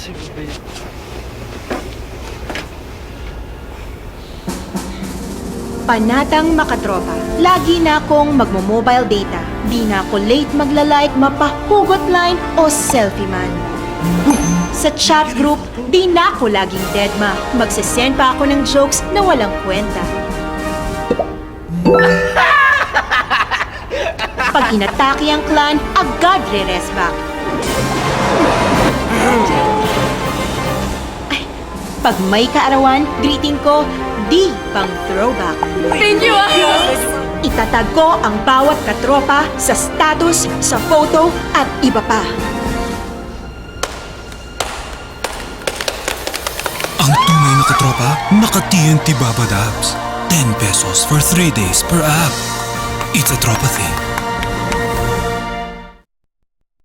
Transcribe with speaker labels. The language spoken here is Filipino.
Speaker 1: Kasi mabait.
Speaker 2: Panatang makatropa. Lagi na akong magmo-mobile data. Di na ako late magla-like, mapahugot line o selfie man. Sa chat group, di na ako laging deadma. Magsisend pa ako ng jokes na walang kwenta. Pag inatake ang clan, agad re-rest back. Pag may kaarawan, greeting ko, di pang throwback.
Speaker 3: Thank you, ah!
Speaker 2: Itatag ko ang bawat katropa sa status, sa photo, at iba pa.
Speaker 4: Ang tunay na katropa, naka-TNT Baba Dabs. 10 pesos for 3 days per app. It's a tropa thing.